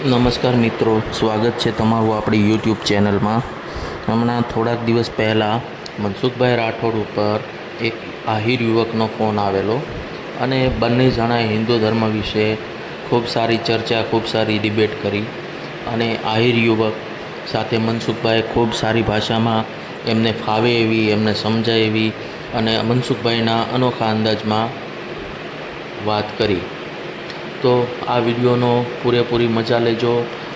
નમસ્કાર મિત્રો, સ્વાગત છે તમારું આપણી યુટ્યુબ ચેનલમાં. હમણાં થોડાક દિવસ પહેલાં મનસુખભાઈ રાઠોડ ઉપર એક આહિર યુવકનો ફોન આવેલો અને બંને જણાએ હિન્દુ ધર્મ વિશે ખૂબ સારી ચર્ચા, ખૂબ સારી ડિબેટ કરી અને આહિર યુવક સાથે મનસુખભાઈએ ખૂબ સારી ભાષામાં એમને ફાવે એવી, એમને સમજાય એવી અને મનસુખભાઈના અનોખા અંદાજમાં વાત કરી. તો આ વિડીયોનો પૂરેપૂરી મજા લેજો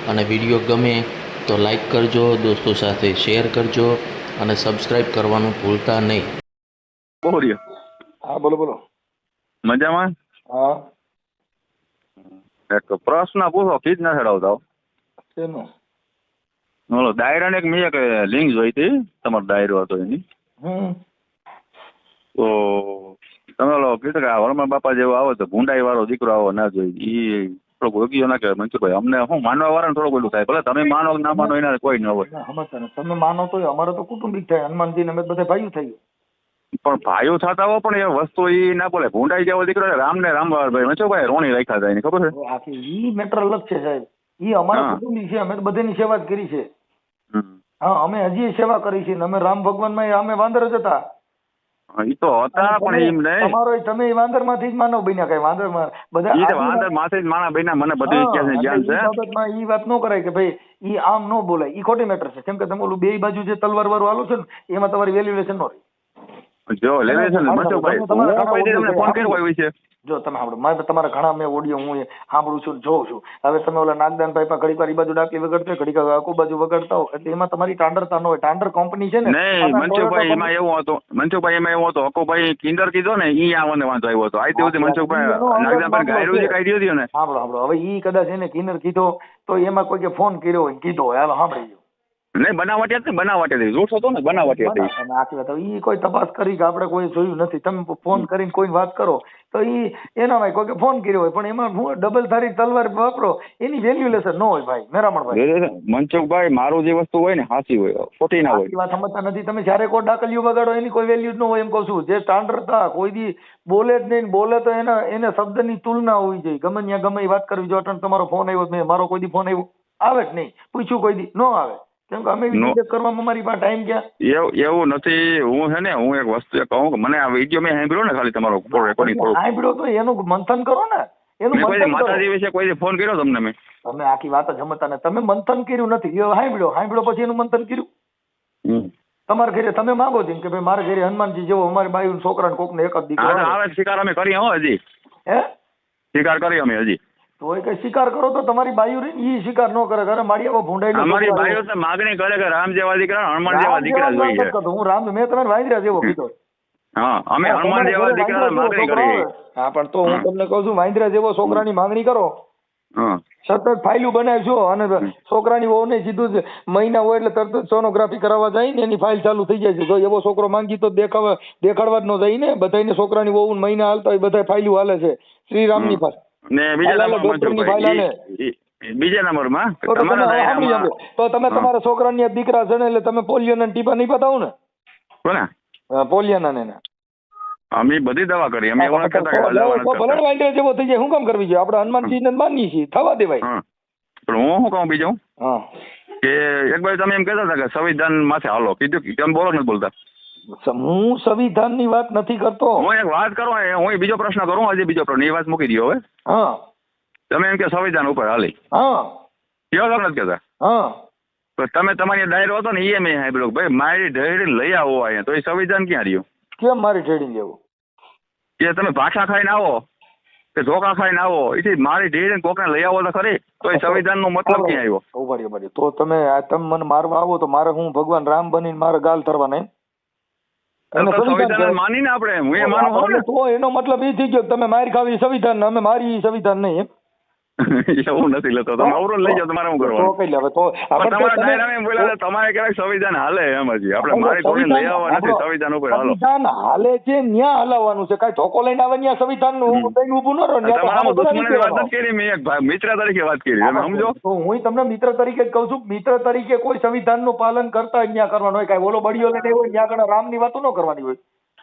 અને વીડિયો ગમે તો લાઈક કરજો દોસ્તો સાથે શેર કરજો અને સબસ્ક્રાઇબ કરવાનું ભૂલતા નહીં. બોલ્યો હા બોલો બોલો. મજામાં? હા. એક પ્રશ્ન પૂછો ફીજ ના ચડાવતા શેનું? ડાયરા ડાયરાને એક મેં એક લિંક જોઈ હતી તમારો ડાયરો હતો એની. હમ. તો તમે ઓલો કીધું કે આ વરમણ બાપા જેવો આવો તો ભૂંડાઈ વાળો દીકરો આવો ના જોઈ. એ થોડોક યોગ્ય ના કહેવાય. મનસુખભાઈ અમને હું માનવા વાળા થોડુંક ઓલું થાય. ભલે તમે માનો કે ના માનો એના કોઈ ન હોય. ના. તમે માનો તો અમારે તો કુટુંબિક થાય. હનુમાનજી ને અમે બધા ભાઈઓ થઈ પણ ભાઈઓ થતા હોય પણ એ વસ્તુ એ ના બોલે. ભૂંડાઈ જેવો દીકરો વાળા ભાઈ. મચો ભાઈ રોણી રાખ્યા જાય ને ખબર છે? ઈ મેટર અલગ છે સાહેબ. ઈ અમારા કુટુંબી છે. અમે બધાની સેવા જ કરી છે. હા અમે હજી સેવા કરી છે. ને અમે રામ ભગવાનમાં અમે વાંદર જ હતા. ઈ તો હતા પણ એમ નહીં. તમારો તમે વાંદરમાંથી જ માનવ બન્યા કઈ વાંદરમાં બધા એ વાંદર માથે જ માણા બન્યા મને બધું હા, ઇતિહાસની જ્ઞાન છે. બાબતમાં ઈ વાત ન કરાય કે ભાઈ ઈ આમ ન બોલાય. ઈ ખોટી મેટર છે. કેમ કે તમે ઓલું બે બાજુ જે તલવાર વાળું હાલો છે ને એમાં તમારી વેલ્યુએશન નો રહે. જો લેવે છે ને તમારા મનસુખભાઈ ઘણા- હું તમને ફોન કર્યો હોય વિશે જો તમે સાંભળો મારે તમારા ઘણા મેં ઓડિયો હું સાંભળું છું જોઉં છું. હવે તમે ઓલા નાગદાનભાઈ પણ ઘડીક વાર એ બાજુ ડાકલી હોય ઘડીક વાર બાજુ વગડતા હોય એટલે એમાં તમારી ટાંડરતા ન હોય. ટાંડર કંપની છે ને નહીં મનસુખભાઈ એમાં એવું હતું મનસુખભાઈ એમાં એવું હતું. હકોભાઈ કિંદર કીધો ને ઈ આવવાને વાંધો આવ્યો હતો. આઈ સુધી મનસુખભાઈ અલગ ગાયરું જે. કાઢી દીધું ને? સાંભળો સાંભળો. હવે ઈ કદાચ એને કિન્નર કીધો તો એમાં કોઈ કે ફોન કર્યો હોય કીધો હોય. હાલો સાંભળી લો નહીં બનાવટી હતી બનાવટી હતી જૂઠ હતો ને બનાવટી હતી આખી વાત. એ કોઈ તપાસ કરી કે આપણે કોઈ જોયું નથી. તમે ફોન કરીને કોઈને વાત કરો તો એ એના ભાઈ કોઈ ફોન કર્યો હોય પણ એમાં હું ડબલ ધારી તલવાર વાપરો એની વેલ્યુલેશન ન હોય ભાઈ મેરામણભાઈ. મનસુખભાઈ મારું જે વસ્તુ હોય ને હાસી હોય ખોટી ના હોય. વાત સમજતા નથી. તમે જ્યારે કોઈ ડાકલિયું બગાડો એની કોઈ વેલ્યુ ન હોય એમ કહું છું. જે સ્ટાન્ડર્ડ હતા કોઈ દી બોલે જ નહીં બોલે તો એના એને શબ્દની તુલના હોવી જોઈએ. ગમે ત્યાં ગમે વાત કરવી જો અટણ તમારો ફોન આવ્યો મેં મારો કોઈ દી ફોન આવ્યો આવે જ નહીં. પૂછ્યું કોઈ દી ન આવે. કેમ કે અમે વીડિયો કરવામાં અમારી પાસે ટાઈમ ક્યાં એવું એવું નથી. હું છે ને હું એક વસ્તુ કહું કે મને આ વીડિયો મેં સાંભળ્યો ને ખાલી તમારો રેકોર્ડિંગ સાંભળ્યો તો એનું મંથન કરો ને. એનું મેં કોઈ દી મંથન માતાજી વિશે કોઈ ફોન કર્યો તમને મેં? તમે આખી વાત જ સમજતા તમે મંથન કર્યું નથી. સાંભળ્યો. સાંભળ્યો પછી એનું મંથન કર્યું. તમારા ઘરે તમે માંગો છો કે ભાઈ મારા ઘરે હનુમાનજી જેવો અમારી ને કોક ને એક જ દીકરો. આવે શિકાર અમે કરી હો હજી. હે? શિકાર કરી અમે હજી. તો એ કઈ શિકાર કરો તો તમારી બાયુ ઈ શિકાર ન કરે ઘરે મારી આવો ભૂંડાઈ અમારી બાયુ તો માગણી કરે કે રામ જેવા દીકરા હનુમાન જેવા દીકરા જોઈએ. હું રામ મેં તમને વાંદરા જેવો કીધો. હા અમે હનુમાન જેવા દીકરા માગણી કરી હા પણ તો હું તમને કહું છું વાંદરા જેવો છોકરાની માંગણી કરો. સતત ફાઇલું બનાવજો અને છોકરાની વહુને સીધું જ મહિના હોય એટલે તરત જ સોનોગ્રાફી કરાવવા જાય ને એની ફાઇલ ચાલુ થઈ જાય છે. જો એવો છોકરો માંગી તો દેખાવા દેખાડવા જ ન જાય ને. બધાને છોકરાની વહુ મહિના હાલતા હોય બધા ફાઇલું હાલે છે. શ્રીરામની પાસે. ને બીજા હાલ, હાલ, નંબર ડોક્ટરની બીજા નંબરમાં? તો તમે તમારા છોકરા ની. છોકરાની દીકરા છે ને એટલે તમે પોલિયોના ટીપા નહીં પતાવો ને? કોના? પોલિયાના ને અમે બધી દવા કરી અમે એવું નથી કહેતા કે આ દવા તો નથી ભલે કરતા. જેવો થઈ જાય શું કામ કરવી જોઈએ આપણે હનુમાનજીને માનીએ છીએ થવા દેવાય. પણ હું શું કહું બીજું? હા. કે એક ભાઈ તમે એમ કહેતા હતા કે સંવિધાન માથે હાલો. કીધું કે તમે બોલો નથી બોલતા. હું સંવિધાનની વાત નથી કરતો. હું એક વાત કરું હું બીજો પ્રશ્ન કરું હજી બીજો પ્રશ્ન એ વાત મૂકી દો હવે. હા. તમે એમ કે સંવિધાન ઉપર હાલી. હા. કેવા તમે નથી કહેતા? હા. તમે તમારી ડાયરો હતો ને એ મેં સાંભળ્યું ભાઈ મારી ડાયરી લઈ આવો અહીંયા. તો એ સંવિધાન ક્યાં રહ્યું? કેમ મારી ટ્રેડિંગ લેવું કે તમે ભાષા ખાઈને આવો કે ધોકા ખાઈને આવો એથી મારી ઢેરી કોકને લઈ આવો તો ખરી. તો એ સંવિધાન નો મતલબ ક્યાં આવ્યો? ઊભા રહ્યો, તો તમે તમે મને મારવા આવો તો મારે હું ભગવાન રામ બનીને મારે ગાલ થરવાના એમ? સંવિધાન. માનીને આપણે હું એ માનું તો એનો મતલબ એ થઈ ગયો કે તમે મારી ખાવી સંવિધાન અમે મારી સંવિધાન નહીં એમ એવું નથી લેતો. તમે અવરોધ લઈ જાઓ તમારે શું તો કરવાનું તમારા ક્યારેક સંવિધાન હાલે એમ હજી આપણે મારી કોઈ લઈ આવવા નથી સંવિધાન ઉપર હાલો. સંવિધાન હાલે છે ન્યા હલાવવાનું છે. કઈ ધોકો લઈને આવે ન્યા સંવિધાનનું લઈને ઊભું ન રહો તમારા સામે દુશ્મનની વાત નથી કરી મેં એક મિત્ર તરીકે વાત કરી. તમે સમજો. હું તમને મિત્ર તરીકે જ કહું છું મિત્ર તરીકે કોઈ સંવિધાનનું પાલન કરતા ન્યા કરવાનું હોય કઈ બોલો બળીઓ લઈને હોય ન્યા આગળ રામની વાતો ન કરવાની હોય.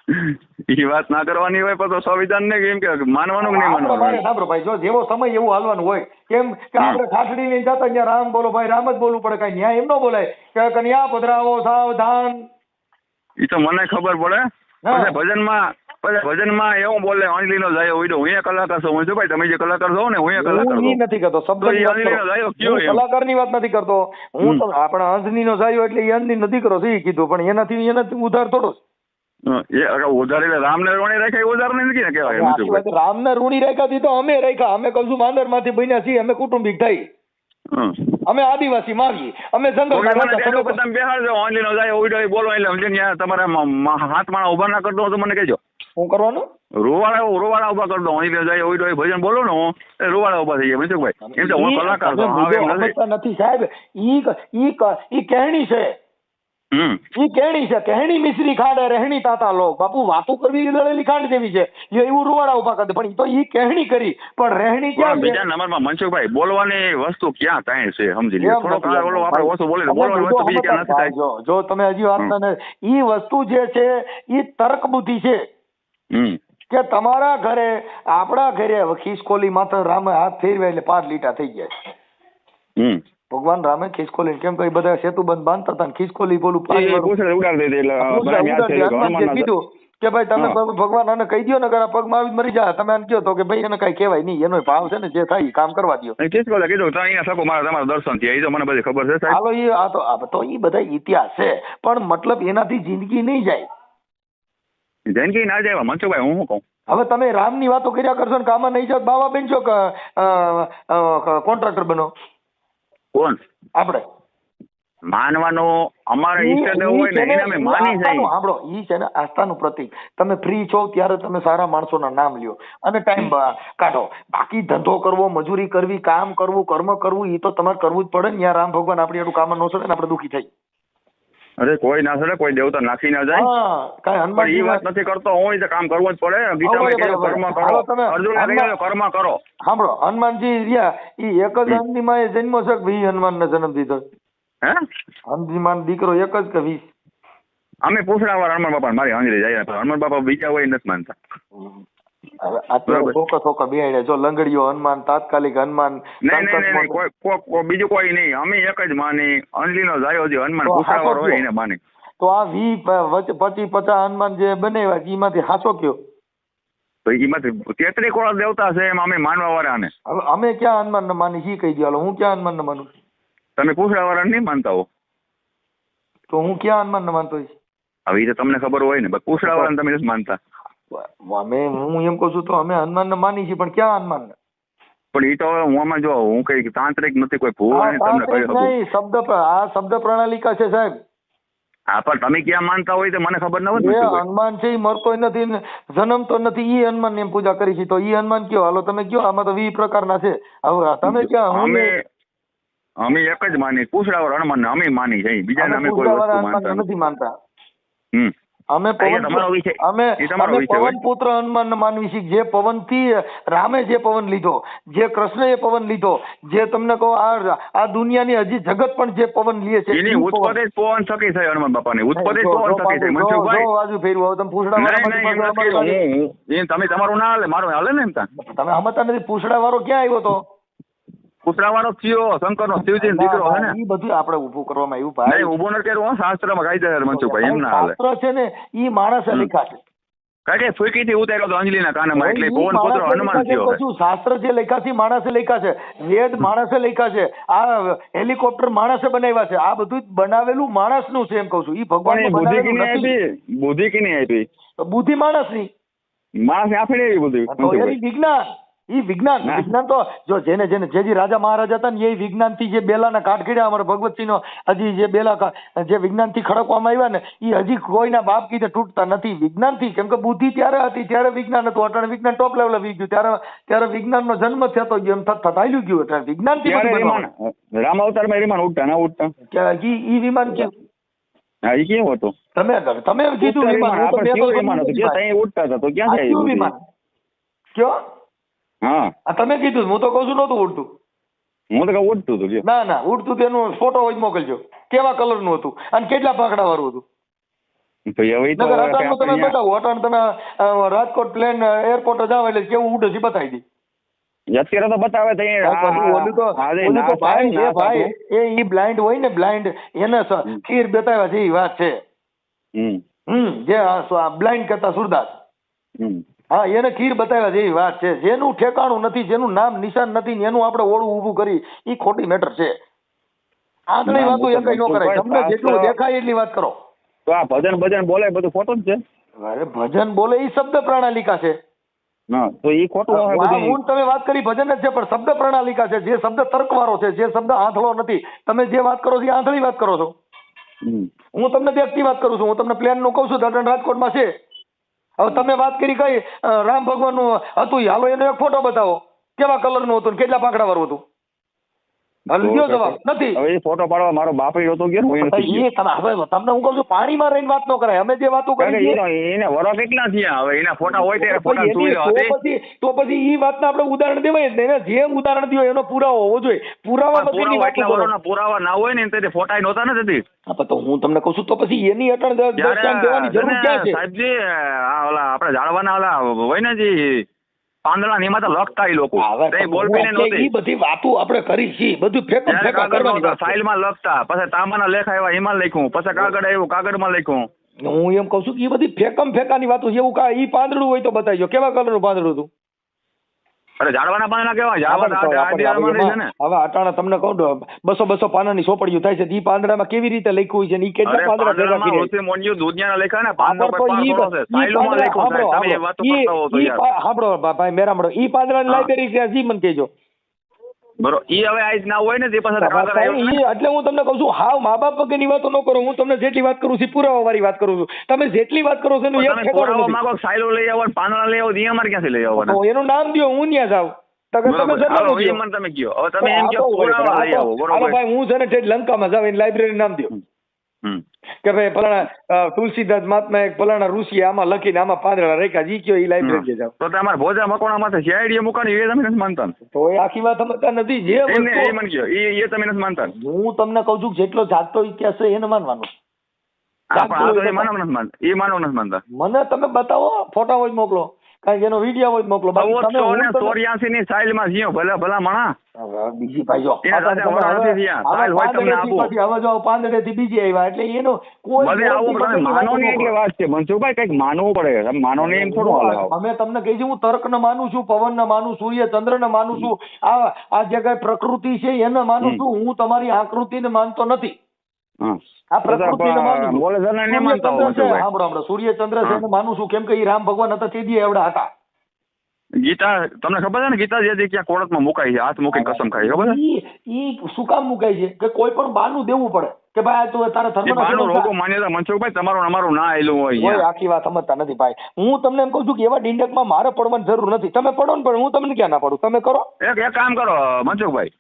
એ વાત ના કરવાની હોય પણ તો સંવિધાન ને કેમ કે માનવાનું કે નહીં માનવાનું? સાંભળો ભાઈ જો જેવો સમય એવું હાલવાનું હોય કેમ કે. આપણે ઠાઠડી લઈને જતા ત્યાં રામ બોલો ભાઈ રામ જ બોલવું પડે કઈ ન્યાય એમ ન બોલાય. કે કન્યા પધરાવો સાવધાન. એ તો મને ખબર પડે. ભજનમાં ભજનમાં એવું બોલે અંજલિ નો જાય હોય હું એ કલાકાર છું. હું છું ભાઈ તમે જે કલાકાર છો ને હું એ કલાકાર છું. નથી કરતો. શબ્દ કલાકાર અંજલિનો? કલાકારની વાત નથી કરતો. હું. તો આપણા અંજની નો જાયો એટલે એ અંજલી નથી કરો. એ કીધું? પણ એનાથી એનાથી ઉધાર થોડો હં, રામને રોણે રાખ્યા એ નથી ને કહેવાય આખી વાત મનસુખભાઈ રામને રૂણી રાખ્યા હતી તો અમે રાખ્યા. અમે કહું માંદરમાંથી બન્યા છીએ અમે કુટુંબિક થઈ. અમે આદિવાસી માગી અમે જંગલ ઓકે, મને કહેજો કે તમે બેહાડજો અંજલિ નો જાય હોય બોલો એટલે સમજી તમારે મ- મ- હાથ માણા ઊભા ના કરતો તો મને કહેજો. શું કરવાનું? રોવાળા રોવાળા ઊભા કરી દો. જાય ભજન બોલો ને હું રોવાળા ઊભા થઈ જાય મનસુખભાઈ એમ તો હું કલાકાર નથી. સાહેબ. ઈ ઈ ઈ કહેણી છે. ઈ કેણી છે કેણી મિશ્રી ખાડે રહેણી તાતા લોક બાપુ વાતો કરવી લડેલી ખાંડ જેવી છે. એ એવું રૂવાડા ઊભા કરે પણ ઈ તો ઈ કેણી કરી. પણ રહેણી ક્યાં બીજા નંબરમાં મનસુખભાઈ બોલવાની વસ્તુ ક્યાં કાંઈ છે સમજી લ્યો. થોડો ઓલો આપણે ઓછો બોલે બોલવાની વસ્તુ બીજી ક્યાં નથી થાય. જો જો તમે હજી વાત. ને ઈ વસ્તુ જે છે ઈ તર્ક બુદ્ધિ છે. હમ. કે તમારા ઘરે આપણા ઘરે ખિસકોલી માત્ર રામે હાથ ફેરવે એટલે પાંચ લીટા થઈ જાય. હમ. ભગવાન રામે ખિસકોલી કેમ કે બધા સેતુ બંધ બાંધતા હતા ખિસકોલી બોલું એ કીધું કે ભાઈ તમે ભગવાન આને કહી દો ને કે પગમાં આવી મરી જાય તમે આને કહો તો કે ભાઈ એને કઈ કહેવાય નહીં. એનો ભાવ છે ને જે થાય કામ કરવા દો ખિસકોલા કીધું તો અહીંયા શકો મારા તમારા દર્શન થયા. એ તો મને બધી ખબર છે હાલો ઈ આ તો આ તો એ બધા ઇતિહાસ છે. પણ મતલબ એનાથી જિંદગી નહીં જાય. જિંદગી ના જાય મનસુખભાઈ હું શું કહું? હવે તમે રામની વાતો કર્યા કરશો ને કામાં નહીં જાઓ બાવા બેન છો કોન્ટ્રાક્ટર બનો? કોણ આપણે. માનવાનો અમારા ઈષ્ટદેવ હોય ને છે ને, એને અમે માની જઈએ આપણો ઈ છે ને આસ્થાનું પ્રતીક. તમે ફ્રી છો ત્યારે તમે સારા માણસોના નામ લ્યો. અને ટાઈમ કાઢો. બાકી ધંધો કરવો મજૂરી કરવી કામ કરવું કર્મ કરવું એ તો તમારે કરવું જ પડે ને. યાર રામ ભગવાન આપણી આટલું કામ ન સડે ને આપણે દુઃખી થઈ. અરે કોઈ ના સડે કોઈ દેવતા નાખી ના જાય. કઈ કાંઈ એ વાત નથી કરતો હું તો કામ કરવું જ પડે. ગીતામાં કર્મ કરો. અર્જુને હનુમાન- કહ્યું કર્મ કરો. સાંભળો હનુમાનજી રહ્યા ઈ એક જ હમ. હનુમાનમાં જન્મ છે કે વી હનુમાન ને જન્મ દીધો? હે? હનુમાન દીકરો એક જ કે વીસ? અમે પૂછડા વાર હનુમાન બાપા મારી અંજલી જાય હનુમાન બાપા બીજા હોય નથી માનતા. હવે અત્યારે. થોકા થોકા બેહાડ્યા જો લંગડીઓ હનુમાન તાત્કાલિક હનુમાન નહીં નહીં નહીં, નહીં કોઈ બીજું કોઈ નહીં. અમે એક જ માની. અંજલી જાયો હજી હનુમાન. તો પૂછડા વાર હાચો હોય એને માની. તો આ વી પચી પચાસ હનુમાન જે બનાવ્યા છે એમાંથી હાસો કયો? તો એમાંથી તેત્રી કોળા દેવતા છે એમ અમે માનવા વાળા ને હવે અમે ક્યાં હનુમાન ને માની? ઈ કહી દો હું ક્યાં હનુમાન ને માનું? તમે પૂછડા વાળા નહીં માનતા હો. તો હું ક્યાં હનુમાન ને માનતો? હવે એ તો તમને ખબર હોય ને પૂછડા વાળા તમે નથી માનતા. અમે હું એમ કહું છું તો અમે હનુમાન ને માની છીએ પણ ક્યાં હનુમાન ને પણ એ તો હવે હું આમાં જો હું કઈ તાંત્રિક નથી કોઈ ભૂલ તમને કહી શકું નહીં શબ્દ આ શબ્દ પ્રણાલિકા છે સાહેબ. હા પણ તમે ક્યાં માનતા હોય તો મને ખબર ન હોય. હનુમાન છે એ મરતોય નથી જન્મતો નથી એ હનુમાનની એમ પૂજા કરી છે તો એ હનુમાન કયો? હાલો તમે કયો? આમાં તો વી પ્રકારના છે. હવે તમે ક્યાં? અમે અમે એક જ માની પૂછડાવર હનુમાન અમે માની છે બીજા અમે કોઈ વસ્તુ માનતા નથી. નથી માનતા. હમ. અમે પવન અમે અમે પવન પુત્ર હનુમાન માનવી છીએ જે પવનથી રામે જે પવન લીધો જે કૃષ્ણએ પવન લીધો જે તમને કહો આ આ દુનિયાની હજી જગત પણ જે પવન લીએ છે એની. ઉત્પત્તિ પવન. થકી થઈ હનુમાન બાપાની. ઉત્પત્તિ પવન થકી થઈ મનસુખભાઈ જો બાજુ ફેરવું હવે તમે પૂછડા વાળા તમે તમારું ના હાલે મારું હાલે ને એમ તમે હમતા નથી પૂછડા વાળો ક્યાં આવ્યો તો? પૂછડાવાળો થયો શંકરનો શિવજી દીકરો હે ને? ઈ બધું આપણે ઊભું કરવામાં આવ્યું ભાઈ. નહીં ન કર્યું શાસ્ત્રમાં કાયદેસર મનસુખભાઈ એમ ના હાલે. શાસ્ત્ર છે ને ઈ માણસે. લખ્યા છે. કારણ કે ફૂંકીથી ઉતાર્યો તો અંજલિના કાને એટલે પવન પુત્ર હનુમાન થયો શાસ્ત્ર જે લખ્યા છે માણસે લખ્યા છે. વેદ માણસે લખ્યા છે. આ હેલિકોપ્ટર માણસે બનાવ્યા છે. આ બધું જ બનાવેલું માણસનું છે એમ કહું છું. એ ભગવાન બુદ્ધિ કિને આપી? બુદ્ધિ કિને આપી? બુદ્ધિ માણસની. માણસે આપી એવી બુદ્ધિ વિજ્ઞાન. ઈ વિજ્ઞાન. વિજ્ઞાન તો જો જેને જેને જે જે રાજા મહારાજા હતા ને એ વિજ્ઞાનથી જે બેલાના કાટ કર્યા અમારા ભગવતસિંહ નો હજી જે બેલા જે વિજ્ઞાનથી ખડકવામાં આવ્યા ને એ હજી કોઈના બાપ કીધે તૂટતા નથી. વિજ્ઞાનથી કેમ કે બુદ્ધિ ત્યારે હતી ત્યારે વિજ્ઞાન હતું. અટાણે વિજ્ઞાન ટોપ લેવલે વી ગયું. ત્યારે ત્યારે વિજ્ઞાન નો જન્મ થતો ગયો એમ થતા હાલ્યું ગયું. એટલે વિજ્ઞાનથી ત્યારે બધું રીમાન બનવાનું. રામ અવતારમાં રીમાન ઉઠતા ના ઉઠતા કે ઈ ઈ વિમાન કેવું હા એ કેવું હતું? તમે તમે કીધું વિમાન. આપણે તો હતું. જે ત્યાં હતા તો ક્યાં જાય વિમાન? કયો? હા. તમે કીધું હું તો કહું છું નહોતું ઉડતું. હું તો ઉડતું હતું ના ના ઉડતું તેનું ફોટો હોય મોકલજો. કેવા કલરનું હતું અને કેટલા પાકડા વાળું હતું? તો હવે ઈ તો નકર હવે અટાણનું તમે બતાવો અટાણ તમે રાજકોટ પ્લેન એરપોર્ટ જાવ એટલે કેવું ઉડે છે બતાવી દઈ અત્યારે તો બતાવે તો ભાઈ એ ભાઈ એ ઈ બ્લાઇન્ડ હોય ને બ્લાઇન્ડ એને ખીર બતાવ્યા છે એ વાત છે. હમ. હમ જે બ્લાઇન્ડ કરતા સુરદાસ હમ. હા એને ખીર બતાવ્યા જેવી વાત છે. જેનું ઠેકાણું નથી જેનું નામ નિશાન નથી એનું આપણે ઓળું ઊભું કરી ઈ ખોટી મેટર છે. આંધળી ના, વાતો હું તો ન કરાય. તમને જેટલું દેખાય એટલી વાત કરો. તો આ ભજન ભજન બોલે એ બધું ખોટું જ છે? અરે ભજન બોલે એ શબ્દ પ્રણાલિકા છે. તો એ ખોટું હા, તમે વાત કરી ભજન જ છે પણ શબ્દ પ્રણાલિકા છે. જે શબ્દ તર્કવાળો છે જે શબ્દ આંધળો નથી તમે જે વાત કરો છો એ આંધળી વાત કરો છો. હું તમને વ્યક્તિ વાત કરું છું. હું તમને પ્લેનનું કહું છું દર્શન રાજકોટમાં છે. હવે તમે વાત કરી કઈ રામ ભગવાનનું હતું હાલો, એનો એક ફોટો બતાવો. કેવા કલરનું હતું ને કેટલા પાંખડા વાળું હતું? નથી. હવે ફોટો પાડવા મારો બાપ હતો ગયો હું એ તમે હવે તમને હું કહું છું પાણીમાં રહીને વાત ન કરાય. અમે જે વાતો કરી કે છે, એનો- એને વરો કેટલા થયા? હવે એના ફોટા હોય ત્યારે ફોટા એની- સુવિધા તો હતી? પછી તો પછી ઈ વાતના આપણે ઉદાહરણ દેવાય ને. જે ઉદાહરણ દ્યો એનો પુરાવો હોવો જોઈએ. પુરાવા પુરાવા એટલા વરોના પુરાવા ના હોય ને ફોટા નહોતા ને તેથી હા, તો હું તમને કહું છું તો પછી એની અટણ દ- દેવાની જરૂર ક્યાં છે? સાહેબજી આ ઓલા આપણે જાળવાના ઓલા હોય ને જી પાંદડા ને એમાં તો લખતા એ લોકો. બોલ પીને નહોતી. ઈ બધી વાતો આપણે કરી છે બધું ફેંકમ ત્યારે ફેંકા કાગળ કરવાની. ફાઇલમાં લખતા પછી તાંબાના લેખ આવ્યા એમાં લખ્યું પછી કાગળ આવ્યું કાગળમાં લખ્યું. હું એમ કહું છું કે એ બધી ફેંકમ ફેંકાની વાતો છે એવું કા ઈ પાંદડું હોય તો બતાવજો કેવા કલરનું પાંદડું હતું? અરે ઝાડવાના કેવા? ઝાડવાના છે હવે અટાણા તમને કહું તો બસો બસો પાનાની સોપડિયું થાય છે. ઈ પાંદડામાં કેવી રીતે લખ્યું છે ઈ કેટલા પાંદડા ભેગા કરી ઋષિ મુનિઓ દુનિયાના લેખા ને પાંદડો કોઈ ઈ- છે. સાયલોમાં લખ્યું હાંભળો, તમે એ વાતો ઈ- કરતા હો તો યાર. પા- ભાઈ મેરામણો ઈ પાંદડાની હા. લાઇબ્રેરી છે જી મને કહેજો. બરોબર. ઈ હવે આજ ના હોય ને તે પછી એટલે હું તમને કહું છું હાવ મા બાપ વગરની વાતો ન કરો હું તમને જેટલી વાત કરું છું પુરાવા વાળી વાત કરું છું. તમે જેટલી વાત કરો છો એનું એક નથી. માંગો સાયલો લઈ આવો પાનળા લઈ આવો ઈ અમારે ક્યાંથી લઈ આવવાના? તો એનું નામ દયો હું ત્યાં જાઉં. તમે દ્યો. એમ કહો ભાઈ હું છે ને લંકામાં જાવ એની લાઇબ્રેરી નામ દ્યો. હમ. કે ભાઈ ફલાણા તુલસીદાસ મહાત્મા એક ફલાણા ઋષિ આમાં લખીને આમાં પાંદડા રેખા જી કયો એ લાઇબ્રેરી જાવ તો તમારે ભોજા મકોણા માંથી જે આઈડિયા મૂકવાની એ તમે નથી માનતા? તો એ આખી વાત સમજતા નથી જે એ મન કયો એ એ તમે નથી માનતા. હું તમને કહું છું કે જેટલો જાગતો ઇતિહાસ છે એને માનવાનું. એ માનવ નથી માનતા. મને તમે બતાવો ફોટા હોય મોકલો. કારણ કે એનો વીડિયો હોય મોકલો. હું ને ચોર્યાસી ની સાઇલમાં જીઓ ભલે ભલા માણા બીજી ભાઈ જો હવે બીજી આવ્યા એટલે એનો કોઈ માનો વાતો ને એટલે વાત છે. મનસુખભાઈ કંઈક માનવું પડે. માનો ને એમ થોડું હાલે અમે તમને કહી છે હું તર્કને માનું છું પવનને માનું સૂર્ય ચંદ્રને માનું છું. આ આ જે કઈ પ્રકૃતિ છે એને માનું છું હું તમારી આકૃતિને માનતો નથી. હા. આ તો તો પ્રકૃતિને માનું છું. બોલે છે ને એને સૂર્ય માનતા હો ચંદ્ર છે. સાંભળો સાંભળો સૂર્ય છે એને માનું છું. કેમ કે ઈ રામ ભગવાન હતા તે દી એવડા હતા. ગીતા તમને ખબર છે ને ગીતા જે ક્યાં કોર્ટમાં મુકાઈ છે હાથ મૂકીને કસમ ખાઈ ખબર છે? ઈ ઈ શું કામ મુકાય છે? કે કોઈ પણ બાનું દેવું પડે. કે ભાઈ તું તારા રોગો માન્યતા મનસુખભાઈ તમારું અમારું ના આયેલું હોય આખી વાત સમજતા નથી ભાઈ. હું તમને એમ કહું છું કે એવા ડિંડકમાં મારે પડવાની જરૂર નથી. તમે પડો ને પણ હું તમને ક્યાં ના પડું? તમે કરો. એક એક કામ કરો મનસુખભાઈ.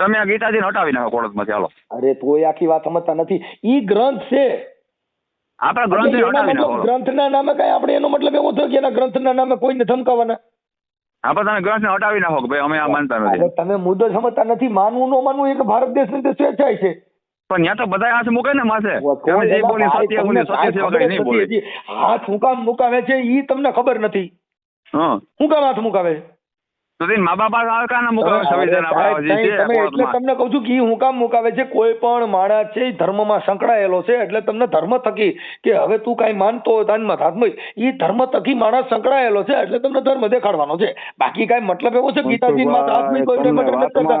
તમે આ ગીતાજીને હટાવી નાખો કોર્ટમાંથી હાલો. અરે તોય આખી વાત સમજતા નથી. ઈ ગ્રંથ છે. આપણા ગ્રંથને હટાવી નાખો ગ્રંથના નામે કઈ આપણે એનો મતલબ એવો થયો કે એના ગ્રંથના નામે કોઈને ધમકાવાના? આપણે તમે ગ્રંથને હટાવી નાખો કે ભાઈ અમે આ માનતા નથી. તમે મુદ્દો સમજતા નથી. માનવું ન માનવું એક ભારત દેશની તો સ્વેચ્છાય છે. પણ ત્યાં તો બધા હાથ મૂકે ને માથે. જે બોલી સત્ય બોલી સત્ય સિવાય કઈ નહીં બોલે હાથ હું કામ મુકાવે છે ઈ તમને ખબર નથી. હા. હું કામ હાથ મુકાવે? છે તો મા બાપ આવે કાના મૂકે સંવિધાન સાહેબ, જે છે એટલે તમને કહું છું કે ઈ હું કામ મુકાવે છે કોઈ પણ માણસ છે ધર્મ ધર્મમાં સંકળાયેલો છે એટલે તમને ધર્મ થકી કે હવે તું કાંઈ માનતો હોય હાથ ઈ ધર્મ થકી માણસ સંકળાયેલો છે એટલે તમને ધર્મ દેખાડવાનો છે. બાકી કાંઈ મતલબ એવો છે ગીતાજીમાં મૂક્યો એટલે મતલબ તમને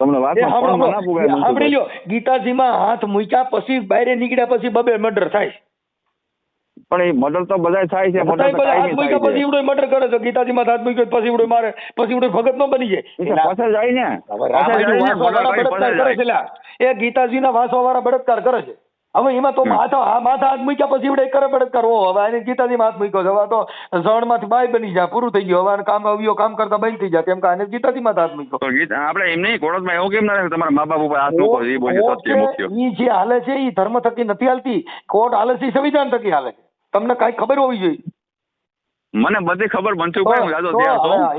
સાંભળો. લ્યો ગીતાજીમાં હાથ મૂક્યા પછી બહાર નીકળ્યા પછી બબે મર્ડર થાય. પણ એ મર્ડર તો બધા થાય છે મર્ડર બધાય તો કાયમી થાય પછી છે. ઈવડો મર્ડર કરે છે ગીતાજીમાં હાથ મૂક્યો પછી ઈવડો મારે પછી ઈવડો ભગત નો બની જાય. પાછળ જાય ને. પાછળ જાય ને, મર્ડર વાંસવાવાળા કરી બળાત્કાર કરે છે એ ગીતાજીના વાંસવાવાળા બળાત્કાર કરે છે. હવે એમાં તો માથા માથા હાથ મૂક્યા પછી એવડે કરે પડે ઓ હવે આને ગીતાજી હાથ મૂક્યો છે. હવે તો ઝણમાંથી બાય બની જાય પૂરું થઈ ગયું. હવે કામ આવ્યો કામ કરતા બંધ થઈ જાય કેમ કે આને ગીતાજીમાં હાથ મૂક્યો. આપણે એમ નહીં કોર્ટમાં એવું કેમ ના તમારા મા બાપ ઉપર હાથ મૂકો એ જે હાલે છે એ ધર્મ થકી નથી હાલતી. કોર્ટ હાલે છે સંવિધાન થકી હાલે છે. તમને કાંઈ ખબર હોવી જોઈએ? મને બધી ખબર મનસુખભાઈ હું જાજો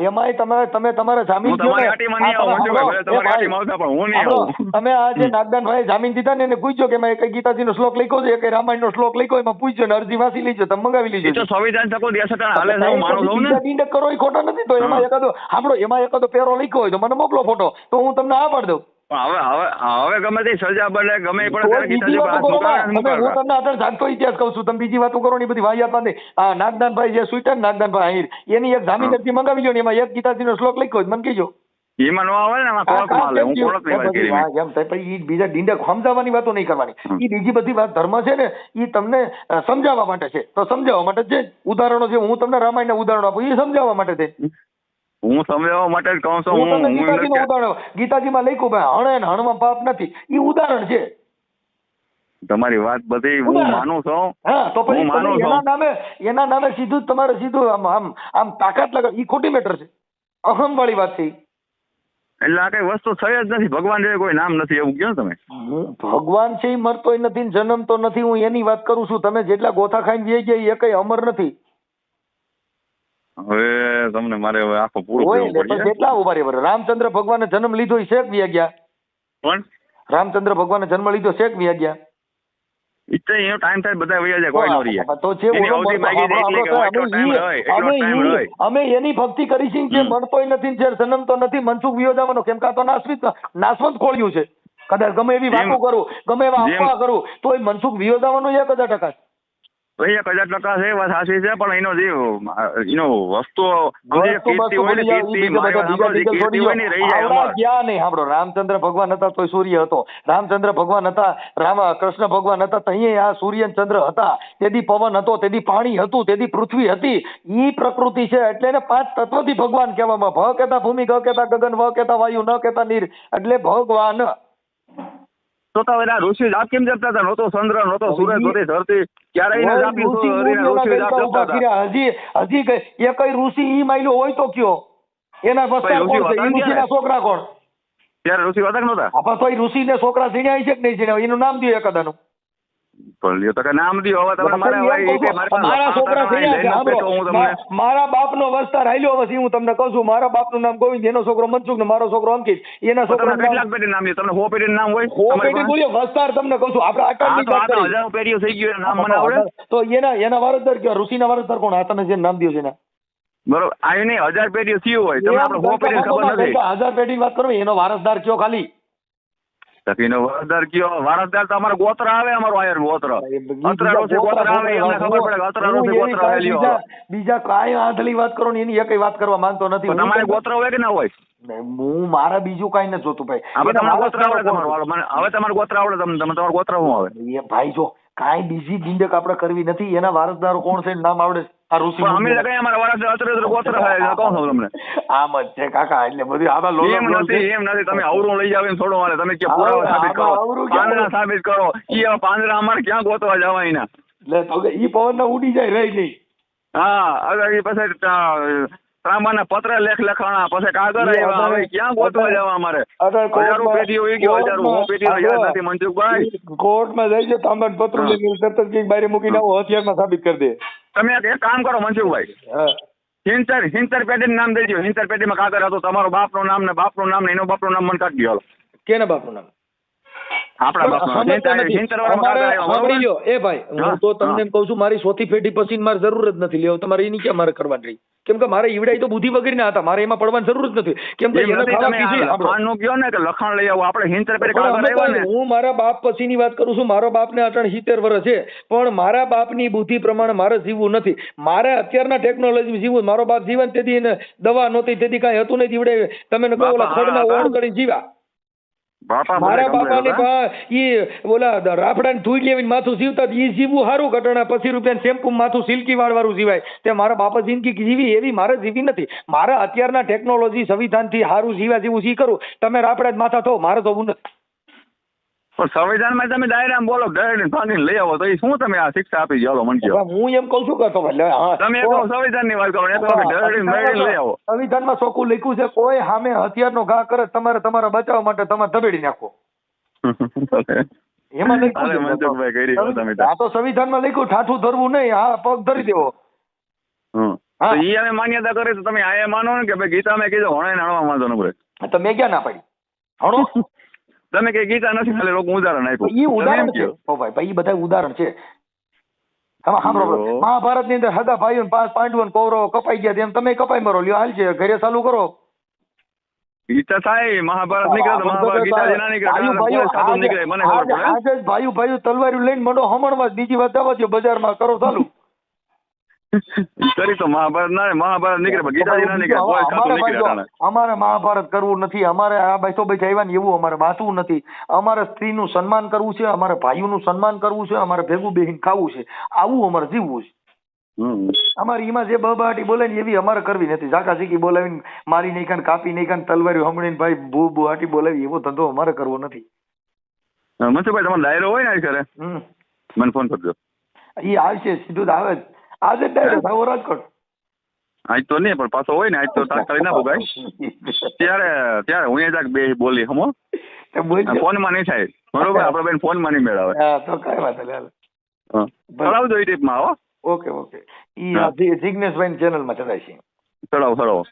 એમાંય તમે તમે તમારા જામીન તમારી આટીમાં નહીં આવું મનસુખભાઈ તમારી આટીમાં આવતા પણ હું નહીં આવું. તમે આ જે નાગદાનભાઈ જામીન દીધા ને એને પૂછજો કે મેં કઈ ગીતાજીનો શ્લોક લખ્યો છે કે રામાયણનો શ્લોક લખ્યો એમાં પૂછજો ને અરજી વાંચી લીજો તમે મંગાવી એ તો લીજો સંવિધાન શકો દેશ હાલે છે હું માનું છું ને. બીજા કરો એ ખોટા નથી તો એમાં એકાદો આપણો એમાં એકાદો પેરો લખ્યો હોય તો મને મોકલો ફોટો તો હું તમને આ પાડી દઉં. હવે હવે હવે ગમે તે સજા બને ગમે ત્યારે બીજી વાતો કરો હું તમને અત્યારે જાગતો ઇતિહાસ કહું છું. તમે બીજી વાતો કરો ને બધી વાહિયાત વાત આ નાગદાનભાઈ જે સુઈટર નાગદાનભાઈ આહિર એની એક જામીન. અરજી મંગાવી લો ને એમાં એક ગીતાજીનો શ્લોક લખ્યો મને કહેજો. એમાં ન આવે ને એમાં કોર્ટમાં હું કોર્ટની વાત કરી એમ થાય. પછી બીજા ડીંડક સમજાવવાની વાતો નહીં કરવાની. એ બીજી બધી વાત ધર્મ છે ને એ તમને સમજાવવા માટે છે. તો સમજાવવા માટે છે ઉદાહરણો છે હું તમને રામાયણના ઉદાહરણો આપું એ સમજાવવા માટે છે. હું સમજાવવા માટે જ કહું છું હું હું તમને ગીતાજીનું ઉદાહરણ ગીતાજીમાં લખ્યું ભાઈ હણે ને હણમાં પાપ નથી. એ ઉદાહરણ છે. તમારી વાત બધી હું માનું છું. હા તો પછી માનું છું. એના નામે એના નામે સીધું તમારે સીધું આમ આમ આમ તાકાત લગાવ. ઈ ખોટી મેટર છે. અહમ વાળી વાત છે. એટલે આ કઈ વસ્તુ થઈ જ નથી. ભગવાન જે કોઈ નામ નથી એવું કહો તમે. ભગવાન છે ઈ મરતોય નથી જન્મતો નથી હું એની વાત કરું છું. તમે જેટલા ગોથા ખાઈને જઈ ગયા એ કઈ અમર નથી. હવે તમને મારે હવે આખો પૂરો કરવું પડશે. કેટલા ઊભા રહ્યા? રામચંદ્ર ભગવાને જન્મ લીધો ઈ શેક વ્યા ગયા? પણ રામચંદ્ર ભગવાને જન્મ લીધો વ્યા ગયા? એનો ટાઈમ થાય બધા વૈયા જાય કોઈ તો એટલો અમે એની ભક્તિ કરી છે જે. મળતોય નથી જે જન્મતો નથી મનસુખ વિયોજાવાનો કેમ કે તો ખોળ્યું છે. કદાચ ગમે એવી વાતો કરું ગમે એવા અફવા કરું તો એ મનસુખ વિયોજાવાનો એક હજાર ટકા છે. ભાઈ એક હજાર ટકા છે વાત સાચી છે પણ એનો જે એનો વસ્તુ કીર્તિ હોય ને ભૂલી જાઓ, ઈ કીર્તિ બીજા મારી બધા વાત સાંભળો, જે બીજા કીર્તિ હોય ને રહી જાય ગયા નહીં સાંભળો રામચંદ્ર ભગવાન હતા તો સૂર્ય હતો. રામચંદ્ર ભગવાન હતા રામ કૃષ્ણ ભગવાન હતા તઈએ આ સૂર્ય ચંદ્ર હતા. તેથી પવન હતો તેથી પાણી હતું તેથી પૃથ્વી હતી. ઈ પ્રકૃતિ છે એટલે એને પાંચ તત્વોથી ભગવાન કહેવામાં ભ કહેતા ભૂમિ ગ કહેતા ગગન વ કહેતા વાયુ ન કહેતા નીર. એટલે ભગવાન તો તો એના ઋષિ જાપ કેમ જપતા હતા? નહોતો ચંદ્ર નહોતો સૂરજ નહોતી ધરતી. ક્યારે એને જાપી ઋષિ હરીના મુનિઓના ઋષિ જાપ કરતા જપતા હતા. હજી હજી એ કઈ ઋષિ ઈ માયલો હોય તો કયો? એના વસ્તાર કોણ છે? ઋષિના છોકરા કોણ? ત્યારે ઋષિ હતા કે નહોતા આપા તો ઋષિ ને છોકરા સીણ્યા છે કે નહીં સીણ્યા એનું નામ દો એકાદાનું. પણ લ્યો તો કે નામ દી હવે તમે મારે એમ હવે કહું ઈ કે છું, મારે છોકરા મા- મારા બાપનો વસ્તાર હાલ્યો હવે હું તમને કહું છું મારા બાપનું નામ ગોવિંદ એનો છોકરો મનસુખ ને મારો છોકરો અંકિત. એના છોકરા કેટલાક પેઢી નામ છે તમને હો પેઢી નામ હોય? હો પેઢી બોલ્યો વસ્તાર તમને કહું છું આપણે આટલી વાત કરી. હજારો પેઢીઓ થઈ ગયું નામ મને આવડે? તો એના એના વારસદાર કયો? ઋષિના વારસદાર કોણ? આ તમે જે નામ દીધું છે એના. બરોબર આ એને હજાર પેઢીઓ થયું હોય તમે આપણે હો પેઢી ખબર નથી. હજાર પેઢી વાત કરો એનો વારસદાર કયો ખાલી? સખીનો વારસદાર કયો? વારસદાર તો અમારો ગોત્ર આવે અમારો આયર ગોત્ર. અત્રારો છે ગોત્ર આવે એમને ખબર પડે કે અત્રારો છે ગોત્ર આવે લ્યો બીજા કાંઈ આંધળી વાત કરો ને એની એકય વાત કરવા માંગતો નથી. તમારે ગોત્ર હોય કે ના હોય? હું મારા બીજું કઈ નથી જોતું ભાઈ. હવે તમારો ગોત્ર આવડે તમારો. હવે તમારું ગોત્ર આવડે તમને. તમે તમારું ગોત્ર હું આવે? એ ભાઈ જો કાંઈ બીજી દિંડક આપણે કરવી નથી. એના વારસદારો કોણ છે? નામ આવડે આ ઋષિ અમે મુનિઓ. અમારા વારસદાર અત્રે અત્રે ગોત્ર થાય છે, કહું તમને આમ જ છે કાકા એટલે બધું આમાં લોકો એમ નથી એમ નથી તમે અવરું લઈ જાવ એમ થોડો મારે તમે કે પુરાવા સાબિત કરો પાંદડા સાબિત કરો ઈ પાંદડા અમારે ક્યાં ગોતવા જવા એના એટલે તો ઈ પવન ઉડી જાય રહી નહીં હા અરે પછી અ, ત્રાંબાના પત્ર લેખ લખાણા પછી કાગળ આવ્યા. હવે ક્યાં ગોતવા જવા અમારે? હજારો પેઢી હોય ગયો હજારો હું પેઢી યાદ નથી મંજુભાઈ કોર્ટમાં જઈ જાઓ તાંબાનું પત્ર લઈને તરત જ બારે મૂકીને આવો હથિયારમાં સાબિત કરી દે. તમે એક કામ કરો મંજુભાઈ હિંચર હિંચર પેઢી નામ દેજો. હિંચર પેઢીમાં કાગળ હતો તમારો બાપનું નામ ને બાપનું નામ ને એનો બાપનું નામ મને કાઢી દો. કેના બાપનું નામ? એ ભાઈ હું તો તમને એમ કહું છું મારી પેઢી પછી મારે જરૂર જ નથી લેવો. તમારે એની ક્યાં મારે કરવાની રહી? કેમ કે મારે ઈવડાઈ તો બુદ્ધિ વગરના હતા. મારે એમાં પડવાની જરૂર જ નથી. કેમ કે ને લખાણ લઈ આવો? આપણે પેઢી ને. હું મારા બાપ પછીની વાત કરું છું. મારો બાપને અટણ સિત્તેર વર્ષ છે. પણ મારા બાપની બુદ્ધિ પ્રમાણે મારે જીવવું નથી. મારે અત્યારના ટેકનોલોજી જીવવું. મારો બાપ જીવન તેથી એને દવા નહોતી તેથી કાંઈ હતું નહીં જીવડે તમે કહો બાપા ખડના ઓણ હતા. બાપા મારા બાપાને. પા- ઈ ઓલા રાફડાની ધૂળ લેવીને માથું જીવતા ઈ જીવવું સારું ઘટના. પછી રૂપિયા શેમ્પુ માથું સિલ્કી વાળ વાળું જીવાય તે મારા બાપા જિંદગી જીવી એવી મારે જીવી નથી. મારા અત્યારના ટેકનોલોજી સંવિધાનથી સારું જીવા જેવું સી કરું. તમે રાફડા જ માથા થો મારે તો નથી. પણ સંવિધાનમાં તમે ડાયરામ બોલો ડાયરી ભાંગીને લઈ આવો તો એ શું તમે આ શિક્ષા આપી ચાલો મને કહો. હું એમ કહું છું કે તો તમે તો- સંવિધાનની વાત કરો એ તો મેળવીને લઈ આવો. સંવિધાનમાં ચોખ્ખું લખ્યું છે કોઈ સામે હથિયારનો ઘા કરે તમારે તમારા બચાવ માટે તમે ધબેડી નાખો. એમાં લખ્યું. આ તો સંવિધાનમાં લખ્યું ઠાઠું ધરવું નહીં હા પગ ધરી દેવો. હા. ઈ અમે માન્યતા કરે તો તમે આ માનો ને કે ભાઈ ગીતા મેં કીધું હણે નાણવા માંગતો ન પડે. તો મેં ક્યાં ના પાડી? હણો? તમે કઈ ગીતા નથી ખાલી લોકો ઉદાહરણ આપ્યું. એ ઉદાહરણ છે. ઓ ભાઈ ભાઈ ઈ બધા ઉદાહરણ છે. સાંભળો મહાભારતની અંદર હગા ભાઈઓ પાંડવો ને કૌરવો કપાઈ ગયા એમ તમે કપાઈ મરો. લ્યો હાલ છે. ઘરે ચાલુ કરો. ગીતા થાય. મહાભારત નીકળે ભાઈ મહાભારત ગીતાજી ના નીકળે ભાઈઓ, ઘણા ભાઈઓ, કોઈ સાધુ આજે- નીકળે. મને ખબર પડે. આજે ભાઈઓ ભાઈઓ તલવારી લઈને મંડો હમણમાં બીજી વાત દાવા બજારમાં કરો ચાલુ. કરી તો મહાભારત ના મહાભારત નીકળે પણ ગીતાજી ના નીકળે કોઈ સાધુ નીકળે ભાઈ અટાણે. જો, અમારે મહાભારત કરવું નથી અમારે આ ભાઈ તો આવ્યા ને એવું અમારે વાંચવું નથી. અમારે સ્ત્રીનું સન્માન કરવું છે અમારે ભાઈઓનું સન્માન કરવું છે અમારે ભેગું બેહીને ખાવું છે. આવું અમારે જીવવું છે. અમારી એમાં જે બબાટી બોલે ને એવી અમારે કરવી નથી. ઝાકા ઝીકી બોલાવીને મારી નહીં કાન કાપી નહીં કાન તલવારી હમણીને ભાઈ બુ બુહાટી બોલાવી એવો ધંધો અમારે કરવો નથી. મનસુખભાઈ તમારો ડાયરો હોય ને આ મને ફોન કરજો. એ આવશે સીધું જ આવે જ. આજે ડાયરેક્ટ આવો રાજકોટ આજ તો નહીં પણ પાછો હોય ને આજ તો તાત્કાલિક ના ભોગાય. ત્યારે ત્યારે હું એ બે બોલી હમો. તો ફોનમાં નહીં થાય. બરોબર? આપડે બેન ફોનમાં નહીં મેળવે. તો કઈ વાત. હા. ચડાવજો એ ટીપમાં હો. Okay okay. આ જિગ્નેશભાઈ ચેનલમાં ચડાય છે ચડાવો ચડાવો.